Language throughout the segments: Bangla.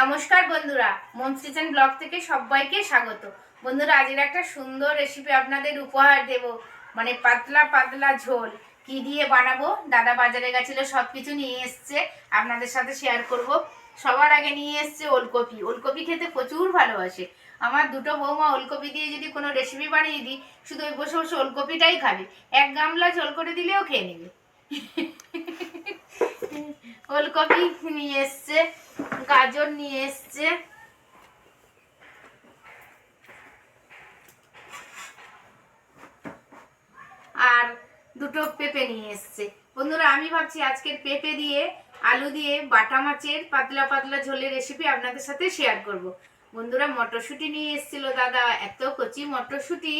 নমস্কার বন্ধুরা, মন কিচেন ব্লগ থেকে সবাইকে স্বাগত। বন্ধুরা আজকের একটা সুন্দর রেসিপি আপনাদের উপহার দেব। মানে পাতলা পাতলা ঝোল। কি দিয়ে বানাবো? দাদা বাজারে গেছিল সব কিছু নিয়ে এসছে। আপনাদের সাথে শেয়ার করব। সবার আগে নিয়ে এসছে ওলকপি। ওলকপি খেতে প্রচুর ভালোবাসে। আমার দুটো বৌমা ওলকপি দিয়ে যদি কোনো রেসিপি বানিয়ে দিই, শুধু ওই বসে বসে ওলকপিটাই খাবে। এক গামলা ঝোল করে দিলেও খেয়ে নেবে। ওলকপি নিয়ে এসছে। গাজর নিয়ে এসছে। আর দুটো পেঁপে নিয়ে এসছে। বন্ধুরা, আমি ভাবছি আজকের পেঁপে দিয়ে, আলু দিয়ে, বাটা মাছের পাতলা পাতলা ঝোলের রেসিপি আপনাদের সাথে শেয়ার করব। বন্ধুরা, মটরশুঁটি নিয়ে এসেছিল দাদা, এত কচি মটরশুঁটি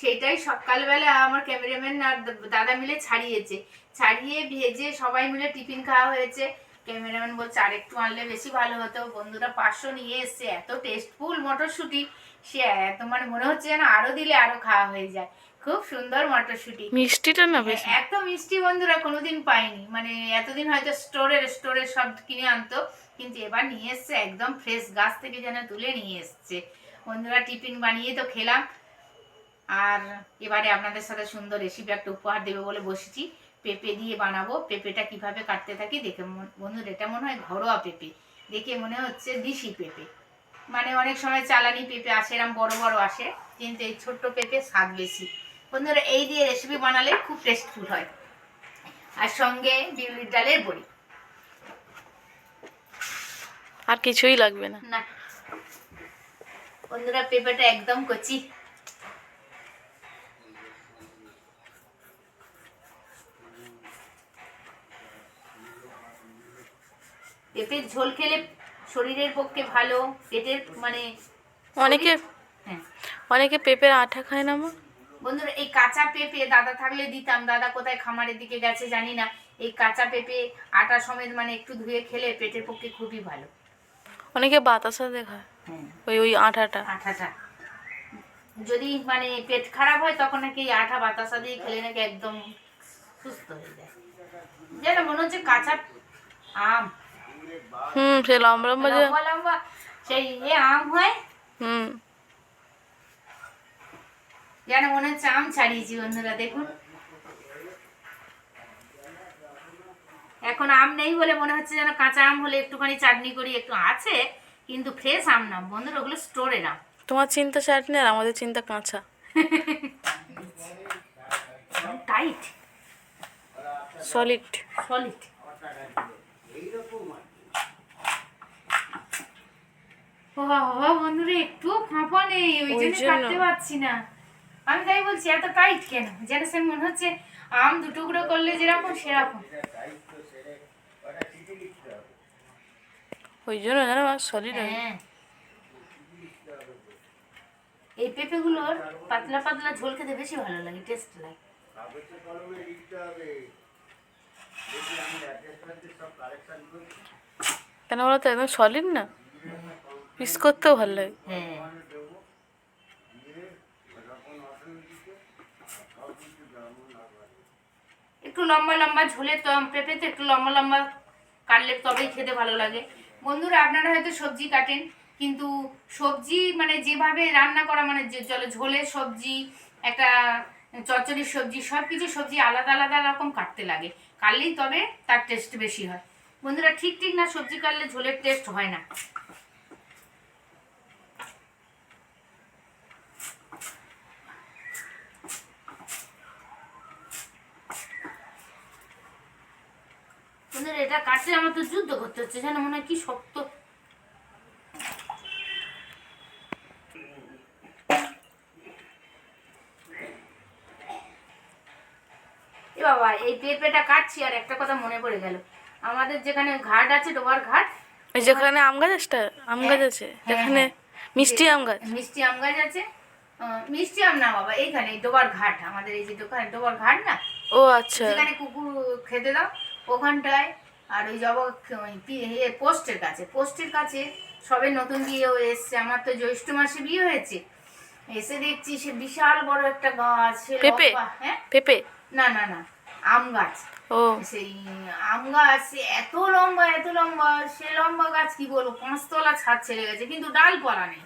সেটাই সকালবেলা আমার ক্যামেরাম্যান আর দাদা মিলে ছাড়িয়েছে। ছাড়িয়ে ভেজে সবাই মিলে টিফিন খাওয়া হয়েছে। ক্যামেরাম্যান বলছে আর একটু আনলে বেশি ভালো হতো। বন্ধুরা পাঁচশো নিয়ে এসছে এত টেস্টফুল মটরশুঁটি। সে এত মানে মনে হচ্ছে যেন আরও দিলে আরও খাওয়া হয়ে যায়। খুব সুন্দর মটরশুঁটি। মিষ্টিটা না বেশি? এত মিষ্টি বন্ধুরা কোনোদিন পাইনি। মানে এতদিন হয়তো স্টোরের স্টোরের সব কিনে আনতো। কিন্তু এবার নিয়ে এসছে একদম ফ্রেশ গাছ থেকে যেন তুলে নিয়ে এসছে। বন্ধুরা টিফিন বানিয়ে তো খেলাম। আর এবারে আপনাদের সাথে সুন্দর রেসিপি একটা উপহার দেবে বলে বসেছি। পেঁপে দিয়ে বানাবো। পেঁপেটা কীভাবে কাটতে থাকি দেখে মন- বন্ধুরা এটা মনে হয় ঘরোয়া পেঁপে। দেখে মনে হচ্ছে দিশি পেঁপে। মানে অনেক সময় চালানি পেঁপে আসে এরম বড় বড় আসে কিন্তু এই ছোট্ট পেঁপে স্বাদ বেশি। বন্ধুরা এই দিয়ে রেসিপি বানালে খুব টেস্টফুল হয়। আর সঙ্গে বিউলির ডালের বড়ি। আর কিছুই লাগবে না। না। বন্ধুরা পেঁপেটা একদম কচি। পেঁপের ঝোল খেলে শরীরের পক্ষে ভালো পেটের মানে অনেকে হ্যাঁ। অনেকে পেঁপের আঠা খায় না মা? বন্ধুরা এই কাঁচা পেঁপে দাদা থাকলে দিতাম। দাদা কোথায় খামারের দিকে গেছে জানি না। এই কাঁচা পেঁপে আটা সমেত মানে একটু ধুয়ে খেলে পেটের পক্ষে খুবই ভালো। অনেকে বাতাসা দেখায় হ্যাঁ। ওই ওই আঠাটা। আঠাটা। যদি মানে পেট খারাপ হয় তখন নাকি এই আঠা বাতাসা দিয়ে খেলে নাকি একদম সুস্থ হয়ে যায়। যেন মনে হচ্ছে কাঁচা আম। হুম সে লম্বা লম্বা যে লম্বা সেই এ আম হয়। হুম। যেন মনে হচ্ছে আম ছাড়িয়েছি বন্ধুরা দেখুন। এখন আম নেই বলে মনে হচ্ছে যেন কাঁচা আম হলে একটুখানি চাটনি করি একটু আছে কিন্তু ফ্রেশ আম না। বন্ধুরা ওগুলো স্টোরের আম তোমার চিন্তা চাটনি আর আমাদের চিন্তা কাঁচা। টাইট সলিড সলিড বাবা বন্ধুরা ফাঁপা নেই ওই জন্য। কাটতে পারছি না। আমি তাই বলছি এত টাইট কেন? যেন সে মনে হচ্ছে আম করলে যেরকম সেরকম। ওই জন্য জানো হ্যাঁ। এই পেঁপেগুলোর পাতলা পাতলা ঝোল খেতে বেশি ভালো লাগে টেস্ট লাগে। কেন বলো তো একদম সলিড না? পিস করতেও ভালো লাগে। একটু লম্বা লম্বা ঝোলে তো, পেঁপেতে একটু লম্বা লম্বা কাটলে তবেই খেতে ভালো লাগে। বন্ধুরা, আপনারা হয়তো সবজি কাটেন, কিন্তু সবজি মানে যেভাবে রান্না করা মানে জলে ঝোলের সবজি, একটা চচ্চড়ির সবজি সব কিছু সবজি আলাদা আলাদা রকম কাটতে লাগে। কাটলেই তবে তার টেস্ট বেশি হয়। বন্ধুরা, ঠিক ঠিক না সবজি কাটলে ঝোলের টেস্ট হয় না। বন্ধুরা এটা কাটলে আমার তো যুদ্ধ করতে হচ্ছে যেন মনে হয় কি শক্ত। এ বাবা এই পেঁপেটা কাটছি আর একটা কথা মনে পড়ে গেল। আমাদের যেখানে ঘাট আছে ডোবার ঘাট ওই যেখানে আম গাছ আছে আম গাছ আছে হ্যাঁ, যেখানে হ্যাঁ। মিষ্টি আম গাছ। মিষ্টি আম গাছ আছে। মিষ্টি আম না বাবা এইখানে ডোবার ঘাট আমাদের এই যে দোকানে ডোবার ঘাট না? ও আচ্ছা। যেখানে কুকুর খেতে দাও। ওখানটায় আর ওই জবা পোস্টের কাছে। পোস্টের কাছে সবে নতুন বিয়ে এসছে। আমার তো জ্যৈষ্ঠ মাসে বিয়ে হয়েছে। এসে দেখছি সে বিশাল বড় একটা গাছ পেঁপে? হ্যাঁ? পেঁপে? না না না আম গাছ। ও। সেই আম গাছ এত লম্বা এত লম্বা সে লম্বা গাছ কি বলব? পাঁচতলা ছাদ ছেড়ে গেছে কিন্তু ডালপালা নেই।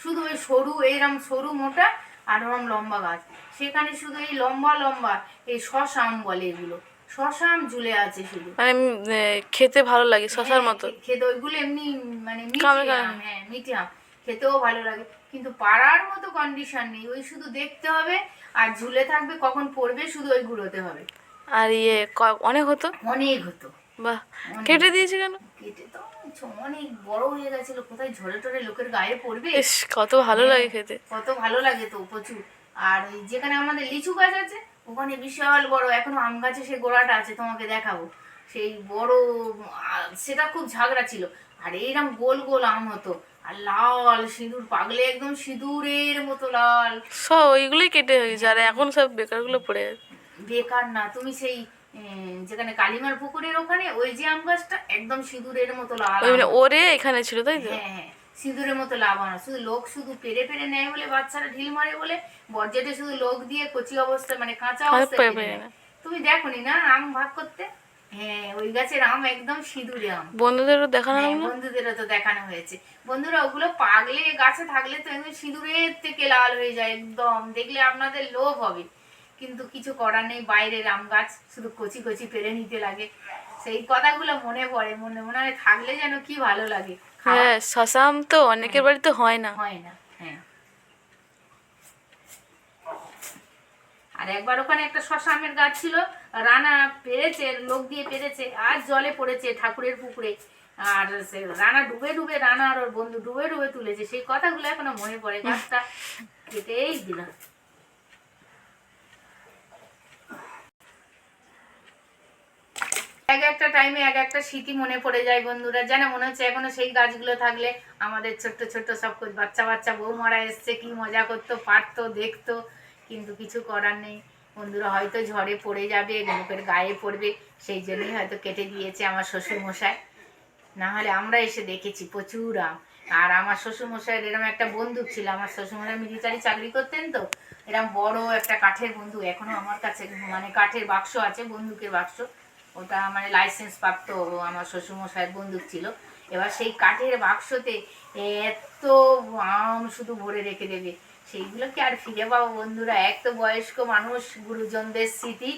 শুধু ওই সরু এইরকম সরু মোটা আর ওরম লম্বা গাছ। সেখানে শুধু এই লম্বা লম্বা এই শশা আম বলে এগুলো। শশা আম ঝুলে আছে শুধু। মানে খেতে ভালো লাগে শশার হ্যাঁ, মতো। খেতে ওইগুলো এমনি মানে মিঠি কামড়ে কামড়ে। আম হ্যাঁ মিঠি আম। খেতেও ভালো লাগে। কিন্তু পাড়ার মতো কন্ডিশন নেই। ওই শুধু দেখতে হবে আর ঝুলে থাকবে কখন পড়বে শুধু ওই ঘুরোতে হবে। আর ইয়ে অনেক হতো? অনেক হতো। বাহ কেটে দিয়েছি কেন? কেটে তো অনেক বড় হয়ে গেছিল। কোথায় ঝরে টরে লোকের গায়ে পড়বে? কত ভালো লাগে খেতে। কত ভালো লাগে তো প্রচুর। আর যেখানে আমাদের লিচু গাছ আছে ওখানে বিশাল বড় এখনও আম গাছে সেই গোড়াটা আছে তোমাকে দেখাবো। সেই বড় সেটা খুব ঝাগড়া ছিল। আর এইরকম গোল গোল আম হতো আর লাল সিঁদুর পাগলে একদম সিঁদুরের মতো লাল। সব ওইগুলোই কেটে হয়ে গেছে আর এখন সব বেকারগুলো পড়ে বেকার না তুমি সেই যেখানে কালিমার পুকুরের ওখানে ওই যে আম গাছটা একদম সিঁদুরের মতো লাল মানে ওরে এখানে ছিল তাই তো? হ্যাঁ হ্যাঁ। সিঁদুরের মতো লাভানো শুধু লোক শুধু পেরে পেরে নেয় বলে বাচ্চারা ঢিল মারে বলে বর্জেটে শুধু লোক দিয়ে কচি অবস্থায় মানে কাঁচা অবস্থায়। নেয়। তুমি দেখোনি না আম ভাগ করতে? হ্যাঁ ওই গাছের আম একদম সিঁদুরে আম। বন্ধুদেরও দেখানো হ্যাঁ, বন্ধুদেরও তো দেখানো হয়েছে। বন্ধুরা ওগুলো পাগলে গাছে থাকলে তো একদম সিঁদুরের থেকে লাল হয়ে যায় একদম। দেখলে আপনাদের লোভ হবে। কিন্তু কিছু করার নেই বাইরের আম গাছ শুধু কচি কচি পেরে নিতে লাগে। সেই কথাগুলো মনে পড়ে মনে মনে হয় থাকলে যেন কি ভালো লাগে। হ্যাঁ শশা আম তো অনেকের বাড়িতে হয় না। হয় না হ্যাঁ। আর একবার ওখানে একটা শশা আমের গাছ ছিল রানা পেরেছে লোক দিয়ে পেরেছে আর জলে পড়েছে ঠাকুরের পুকুরে। আর সে রানা ডুবে ডুবে রানা আর ওর বন্ধু ডুবে ডুবে তুলেছে সেই কথাগুলো এখনও মনে পড়ে। গাছটা কেটেই দিলাম। এক একটা টাইমে এক একটা স্মৃতি মনে পড়ে যায় বন্ধুরা। যেন মনে হচ্ছে এখনও সেই গাছগুলো থাকলে আমাদের ছোট্ট ছোট্ট সব বাচ্চা বাচ্চা, বৌমারা এসছে, কি মজা করতো, পারতো, দেখতো, কিন্তু কিছু করার নেই। বন্ধুরা, হয়তো ঝড়ে পড়ে যাবে, লোকের গায়ে পড়বে, সেই জন্যই হয়তো কেটে দিয়েছে আমার শ্বশুর মশাই না হলে আমরা এসে দেখেছি প্রচুর আম। আর আমার শ্বশুর মশাইয়ের এরকম একটা বন্দুক ছিল। আমার শ্বশুর মশাই মিলিটারি চাকরি করতেন তো। এরকম বড় একটা কাঠের বন্দুক। এখনও আমার কাছে মানে কাঠের বাক্স আছে, বন্দুকের বাক্স। ওটা মানে লাইসেন্স প্রাপ্ত আমার শ্বশুর মশাইয়ের বন্দুক ছিল। এবার সেই কাঠের বাক্সতে এত আম শুধু ভরে রেখে দেবে। সেইগুলোকে আর ফিরে পাবো বন্ধুরা? এক তো বয়স্ক মানুষ গুরুজনদের স্মৃতি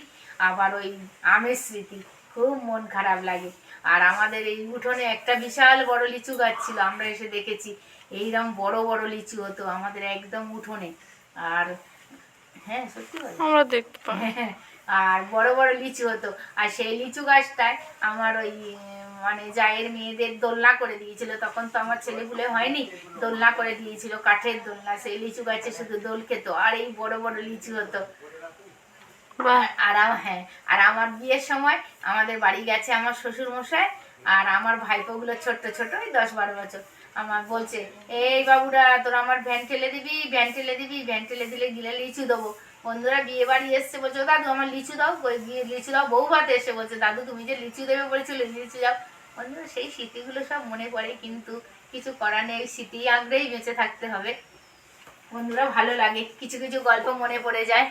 আবার ওই আমের স্মৃতি। খুব মন খারাপ লাগে। আর আমাদের এই উঠোনে একটা বিশাল বড় লিচু গাছ ছিল আমরা এসে দেখেছি। এইরকম বড় বড় লিচু হতো আমাদের একদম উঠোনে। আর হ্যাঁ সত্যি আমরা দেখতে পাই হ্যাঁ, আর বড় বড় লিচু হতো। আর সেই লিচু গাছটায় আমার ওই মানে জায়ের মেয়েদের দোলনা করে দিয়েছিল। তখন তো আমার ছেলেগুলো হয়নি দোলনা করে দিয়েছিল কাঠের দোলনা। সেই লিচু গাছে শুধু দোল খেত আর এই বড় বড় লিচু হতো। আর হ্যাঁ আর আমার বিয়ের সময় আমাদের বাড়ি গেছে আমার শ্বশুর মশাই আর আমার ভাইপোগুলো ছোট্ট ছোট ওই দশ বারো বছর। আমার বলছে এই বাবুরা তোর আমার ভ্যান ঠেলে দিবি ভ্যান ঠেলে দিবি ভ্যান ঠেলে দিলে গিলে লিচু দেবো। বন্ধুরা বিয়ে বাড়ি এসছে বলছে দাদু, আমার লিচু দাও। লিচু দাও, বউ ভাতে এসে বলছে, দাদু, তুমি যে লিচু দেবে বলেছিলে, লিচু দাও। বন্ধুরা, সেই স্মৃতিগুলো সব মনে পড়ে, কিন্তু কিছু করার নেই স্মৃতি আগ্রেই বেঁচে থাকতে হবে। বন্ধুরা, ভালো লাগে, কিছু কিছু গল্প মনে পড়ে যায়,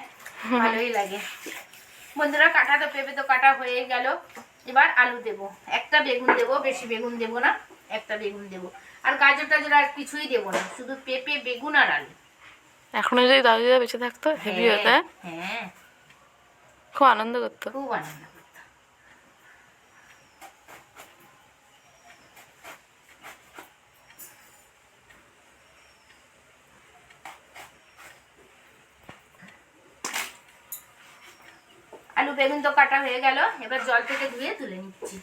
ভালোই লাগে। বন্ধুরা, কাটা তো পেঁপে তো কাটা হয়ে গেল। এবার আলু দেব। একটা বেগুন দেব, বেশি বেগুন দেব না, একটা বেগুন দেব। আর গাজর টাজর আর কিছুই দেব না, শুধু পেঁপে, বেগুন আর আলু। এখনও যদি দাদু দিদা বেঁচে থাকতো হেভি হতো হ্যাঁ? হ্যাঁ। খুব আনন্দ করতো। খুব আনন্দ আলু বেগুন তো কাটা হয়ে গেল এবার জল থেকে ধুয়ে তুলে নিচ্ছি।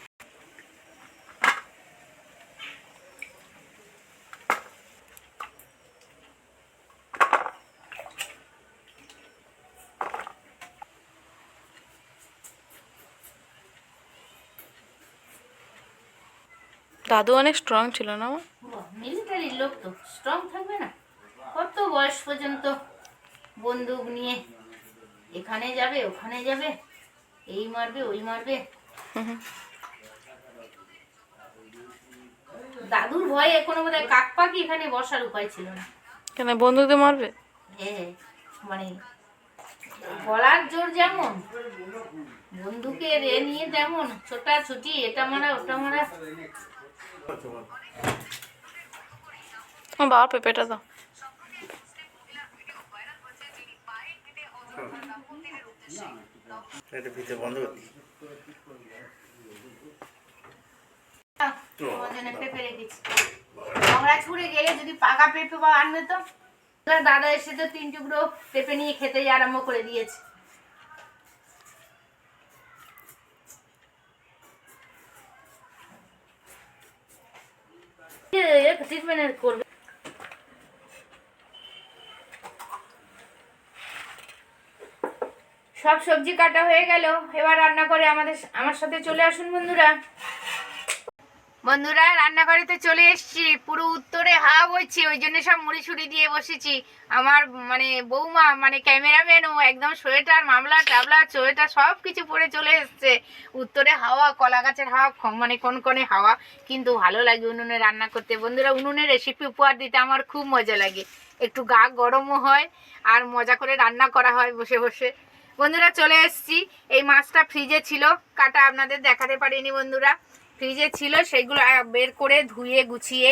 দাদু অনেক স্ট্রং ছিল না আমার মিলিটারির লোক তো স্ট্রং থাকবে না। কত বয়স পর্যন্ত বন্দুক নিয়ে এখানে যাবে ওখানে যাবে এই মারবে ওই মারবে? দাদুর ভয়ে কোনো বোধ হয় কাক পাখি এখানে বসার উপায় ছিল না। কেন বন্ধুদের মারবে? হ্যাঁ মানে গলার জোর যেমন বন্দুকের এ নিয়ে তেমন ছোটাছুটি এটা মারা ওটা মারা। আমার বাবার পেঁপেটা দাও। বন্ধ পেঁপে রেখেছি। আমরা ছুড়ে গেলে যদি পাকা পেঁপে বা আনবে তো? দাদা এসে তো তিন টুকরো পেঁপে নিয়ে খেতেই আরম্ভ করে দিয়েছে। করবে সব সবজি কাটা হয়ে গেল। এবার রান্না করে আমাদের, আমার সাথে চলে আসুন বন্ধুরা। বন্ধুরা, রান্নাঘরেতে চলে এসেছি। পুরো উত্তরে হাওয়া বইছে, ওই জন্য সব মুড়ি ছুড়ি দিয়ে বসেছি। আমার মানে বৌমা মানে ক্যামেরাম্যানও একদম সোয়েটার, মামলা, টাবলা, সোয়েটার সব কিছু পরে চলে এসছে। উত্তরে হাওয়া কলা গাছের হাওয়া মানে কোন কনকনে হাওয়া। কিন্তু ভালো লাগে উনুনে রান্না করতে। বন্ধুরা, উনুনের রেসিপি উপহার দিতে আমার খুব মজা লাগে। একটু গা গরমও হয় আর মজা করে রান্না করা হয় বসে বসে। বন্ধুরা, চলে এসেছি। এই মাছটা ফ্রিজে ছিল। কাটা আপনাদের দেখাতে পারিনি বন্ধুরা। ফ্রিজে ছিল, সেগুলো বের করে ধুয়ে, গুছিয়ে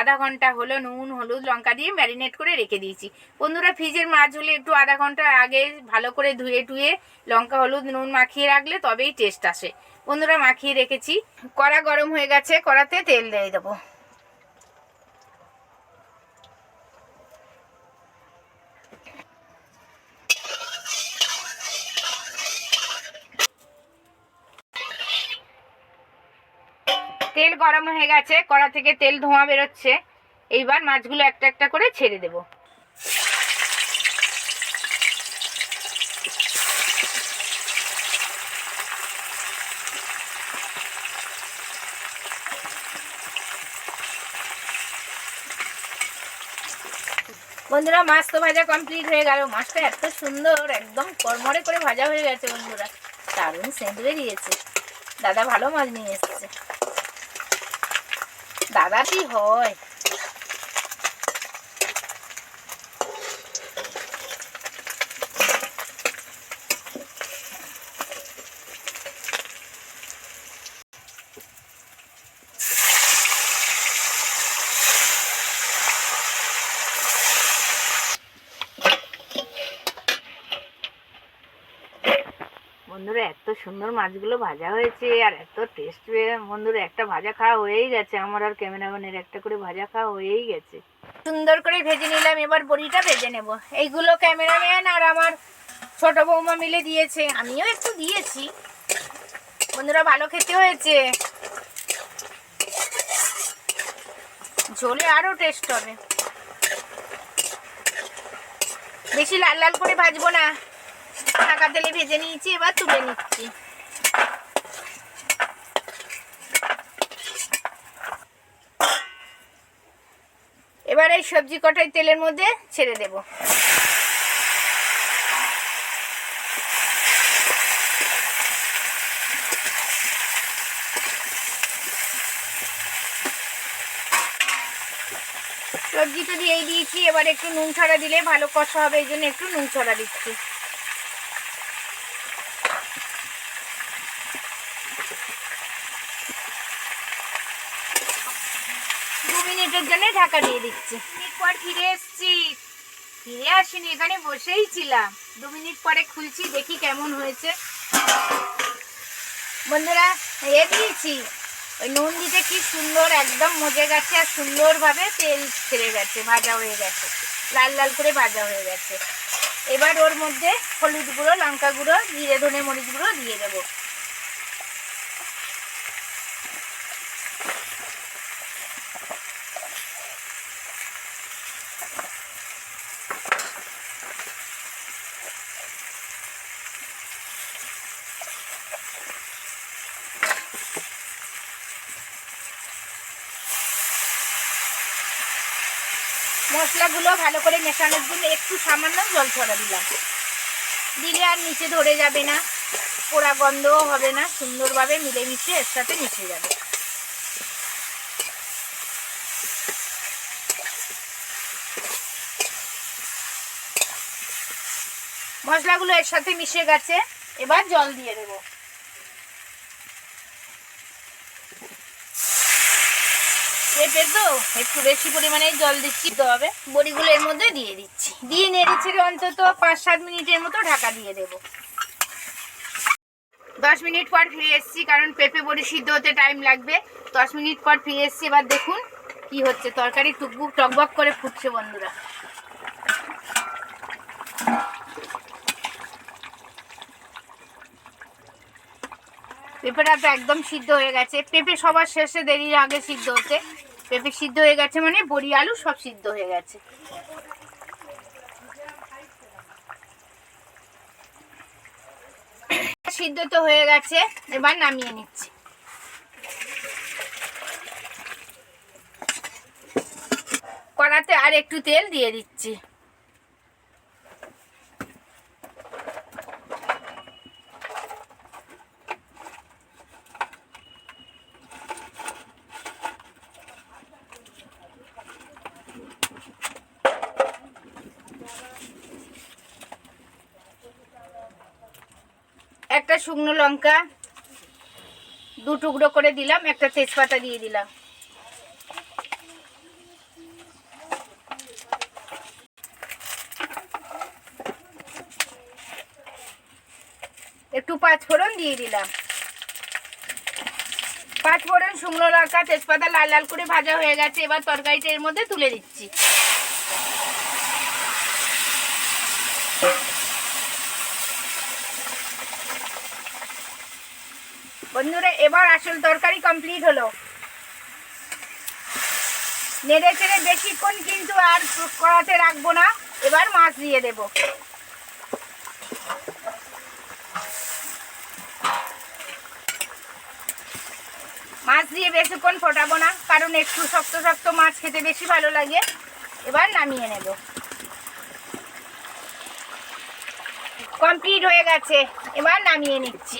আধা ঘণ্টা হলো, নুন, হলুদ, লঙ্কা দিয়ে ম্যারিনেট করে রেখে দিয়েছি। বন্ধুরা, ফ্রিজের মাছ হলে একটু আধা ঘণ্টা আগে ভালো করে ধুয়ে টুয়ে লঙ্কা, হলুদ, নুন মাখিয়ে রাখলে তবেই টেস্ট আসে। বন্ধুরা, মাখিয়ে রেখেছি। কড়া গরম হয়ে গেছে, কড়াতে তেল দিয়ে দেবো। তেল হয়ে গেছে, কড়া থেকে তেল ধোঁয়া বেরোচ্ছে। এইবার মাছগুলো একটা একটা করে ছেড়ে দেব। বন্ধুরা, মাছ তো ভাজা কমপ্লিট হয়ে গেল। মাছটা এত সুন্দর, একদম কড়মড়ে করে ভাজা হয়ে গেছে বন্ধুরা। দারুণ সেন্ট বেরিয়েছে। দাদা ভালো মাছ নিয়ে এসেছে। দাদা কি হয় বন্ধুরা এত সুন্দর মাছগুলো ভাজা হয়েছে, আর এত টেস্ট বন্ধুরা, একটা ভাজা খাওয়া হয়েই গেছে। আমার আর ক্যামেরাম্যানের একটা করে ভাজা খাওয়া হয়েই গেছে। সুন্দর করে ভেজে নিলাম। এবার বড়িটা ভেজে নেব। এইগুলো ক্যামেরাম্যান আর আমার ছোট বৌমা মিলে দিয়েছে। আমিও একটু দিয়েছি। বন্ধুরা, ভালো খেতে হয়েছে। ঝোলে আরও টেস্ট হবে। বেশি লাল লাল করে ভাজবো না। ঢাকা তেলে ভেজে নিয়েছি, এবার তুলে নিচ্ছি। এবার এই সবজি কটাই তেলের মধ্যে ছেড়ে দেব। সবজিটা দিয়েই দিয়েছি, এবার একটু নুন ছড়া দিলে ভালো কষা হবে, এই জন্য একটু নুন ছড়া দিচ্ছি দু মিনিটের জন্য ঢাকা দিয়ে দিচ্ছি। পর ফিরে এসেছি। ফিরে আসিনি, এখানে বসেই ছিলাম। দু মিনিট পরে খুলছি, দেখি কেমন হয়েছে। বন্ধুরা এ দিয়েছি। ওই নুন দিতে কি সুন্দর, একদম মজে গেছে আর সুন্দরভাবে তেল ছেড়ে গেছে, ভাজা হয়ে গেছে। লাল লাল করে ভাজা হয়ে গেছে। এবার ওর মধ্যে হলুদ গুঁড়ো, লঙ্কা গুঁড়ো, জিরে, ধনে মরিচ গুঁড়ো দিয়ে দেবো। মশলাগুলো ভালো করে মেশানোর জন্য একটু সামান্য জল ছড়া দিলাম। দিলে আর নিচে ধরে যাবে না, পোড়া গন্ধও হবে না, সুন্দরভাবে মিলেমিশে এর সাথে মিশে যাবে। মশলাগুলো এর সাথে মিশে গেছে, এবার জল দিয়ে দেবো। পেঁপে তো একটু বেশি পরিমাণে জল দিচ্ছি তো হবে। বড়িগুলো এর মধ্যে দিয়ে দিচ্ছি। দিয়ে নেড়ে ছেড়ে অন্তত পাঁচ সাত মিনিটের মতো ঢাকা দিয়ে দেবো। দশ মিনিট পর ফিরে এসেছি, কারণ পেঁপে বড়ি সিদ্ধ হতে টাইম লাগবে। দশ মিনিট পর ফিরে এসেছি, এবার দেখুন কি হচ্ছে। তরকারি টুকবুক, টকবক করে ফুটছে বন্ধুরা। পেঁপেটা তো একদম সিদ্ধ হয়ে গেছে। পেঁপে সবার শেষে দেরির আগে সিদ্ধ হতে পেঁপে সিদ্ধ হয়ে গেছে মানে বড়ি, আলু সব সিদ্ধ হয়ে গেছে। সিদ্ধ তো হয়ে গেছে, এবার নামিয়ে নিচ্ছি। কড়াতে আর একটু তেল দিয়ে দিচ্ছি একটা শুকনো লঙ্কা দু টুকরো করে দিলাম, একটা তেজপাতা দিয়ে দিলাম। একটু পাঁচ ফোড়ন দিয়ে দিলাম। পাঁচ ফোড়ন শুকনো লঙ্কা, তেজপাতা লাল লাল করে ভাজা হয়ে গেছে, এবার তরকারিটা এর মধ্যে তুলে দিচ্ছি। বন্ধুরা, এবার আসল তরকারি কমপ্লিট হলো। নেড়ে চেড়ে বেশিক্ষণ কিন্তু আর কড়াতে রাখব না, এবার মাছ দিয়ে দেব। মাছ দিয়ে বেশিক্ষণ ফোটাবো না, কারণ একটু শক্ত শক্ত মাছ খেতে বেশি ভালো লাগে। এবার নামিয়ে নেব। কমপ্লিট হয়ে গেছে, এবার নামিয়ে নিচ্ছি।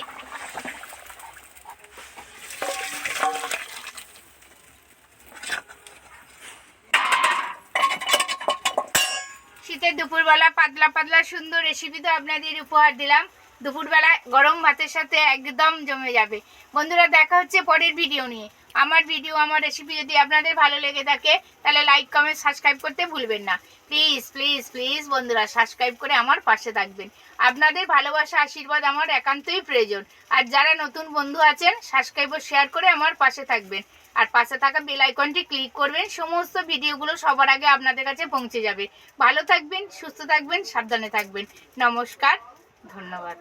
দুপুরবেলা পাতলা পাতলা সুন্দর রেসিপি তো আপনাদের উপহার দিলাম। দুপুরবেলা গরম ভাতের সাথে একদম জমে যাবে। বন্ধুরা, দেখা হচ্ছে পরের ভিডিও নিয়ে। আমার ভিডিও আমার রেসিপি যদি আপনাদের ভালো লেগে থাকে, তাহলে লাইক কমেন্ট সাবস্ক্রাইব করতে ভুলবেন না। প্লিজ প্লিজ প্লিজ বন্ধুরা সাবস্ক্রাইব করে আমার পাশে থাকবেন। আপনাদের ভালোবাসা, আশীর্বাদ আমার একান্তই প্রয়োজন। আর যারা নতুন বন্ধু আছেন সাবস্ক্রাইব শেয়ার করে আমার পাশে থাকবেন। আর পাশে থাকা বেল আইকনটি ক্লিক করবেন, সমস্ত ভিডিওগুলো সবার আগে আপনাদের কাছে পৌঁছে যাবে। ভালো থাকবেন, সুস্থ থাকবেন, সাবধানে থাকবেন। নমস্কার, ধন্যবাদ।